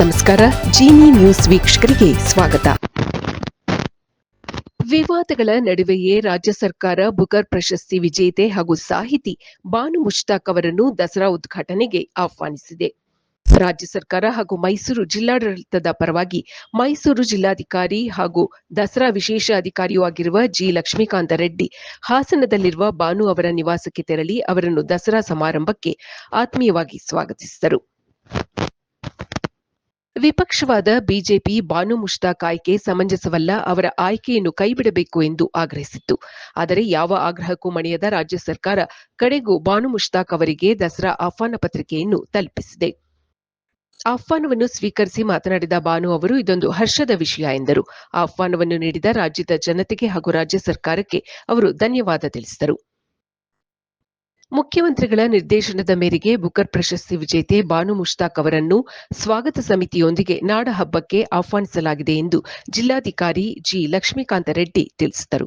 ನಮಸ್ಕಾರ, ಜೀನಿ ನ್ಯೂಸ್ ವೀಕ್ಷಕರಿಗೆ ಸ್ವಾಗತ. ವಿವಾದಗಳ ನಡುವೆಯೇ ರಾಜ್ಯ ಸರ್ಕಾರ ಬುಕರ್ ಪ್ರಶಸ್ತಿ ವಿಜೇತೆ ಹಾಗೂ ಸಾಹಿತಿ ಬಾನು ಮುಷ್ತಾಕ್ ಅವರನ್ನು ದಸರಾ ಉದ್ಘಾಟನೆಗೆ ಆಹ್ವಾನಿಸಿದೆ. ರಾಜ್ಯ ಸರ್ಕಾರ ಹಾಗೂ ಮೈಸೂರು ಜಿಲ್ಲಾಡಳಿತದ ಪರವಾಗಿ ಮೈಸೂರು ಜಿಲ್ಲಾಧಿಕಾರಿ ಹಾಗೂ ದಸರಾ ವಿಶೇಷ ಅಧಿಕಾರಿಯೂ ಆಗಿರುವ ಜಿ ಲಕ್ಷ್ಮೀಕಾಂತ ರೆಡ್ಡಿ ಹಾಸನದಲ್ಲಿರುವ ಬಾನು ಅವರ ನಿವಾಸಕ್ಕೆ ತೆರಳಿ ಅವರನ್ನು ದಸರಾ ಸಮಾರಂಭಕ್ಕೆ ಆತ್ಮೀಯವಾಗಿ ಸ್ವಾಗತಿಸಿದರು. ವಿಪಕ್ಷವಾದ ಬಿಜೆಪಿ ಬಾನು ಮುಷ್ತಾಕ್ ಆಯ್ಕೆ ಸಮಂಜಸವಲ್ಲ, ಅವರ ಆಯ್ಕೆಯನ್ನು ಕೈಬಿಡಬೇಕು ಎಂದು ಆಗ್ರಹಿಸಿತ್ತು. ಆದರೆ ಯಾವ ಆಗ್ರಹಕ್ಕೂ ಮಣಿಯದ ರಾಜ್ಯ ಸರ್ಕಾರ ಕಡೆಗೂ ಬಾನು ಮುಷ್ತಾಕ್ ಅವರಿಗೆ ದಸರಾ ಆಹ್ವಾನ ಪತ್ರಿಕೆಯನ್ನು ತಲುಪಿಸಿದೆ. ಆಹ್ವಾನವನ್ನು ಸ್ವೀಕರಿಸಿ ಮಾತನಾಡಿದ ಬಾನು ಅವರು, ಇದೊಂದು ಹರ್ಷದ ವಿಷಯ ಎಂದರು. ಆಹ್ವಾನವನ್ನು ನೀಡಿದ ರಾಜ್ಯದ ಜನತೆಗೆ ಹಾಗೂ ರಾಜ್ಯ ಸರ್ಕಾರಕ್ಕೆ ಅವರು ಧನ್ಯವಾದ ತಿಳಿಸಿದರು. ಮುಖ್ಯಮಂತ್ರಿಗಳ ನಿರ್ದೇಶನದ ಮೇರೆಗೆ ಬುಕರ್ ಪ್ರಶಸ್ತಿ ವಿಜೇತೆ ಬಾನು ಮುಷ್ತಾಕ್ ಅವರನ್ನು ಸ್ವಾಗತ ಸಮಿತಿಯೊಂದಿಗೆ ನಾಡಹಬ್ಬಕ್ಕೆ ಆಹ್ವಾನಿಸಲಾಗಿದೆ ಎಂದು ಜಿಲ್ಲಾಧಿಕಾರಿ ಜಿ ಲಕ್ಷ್ಮೀಕಾಂತ ರೆಡ್ಡಿ ತಿಳಿಸಿದರು.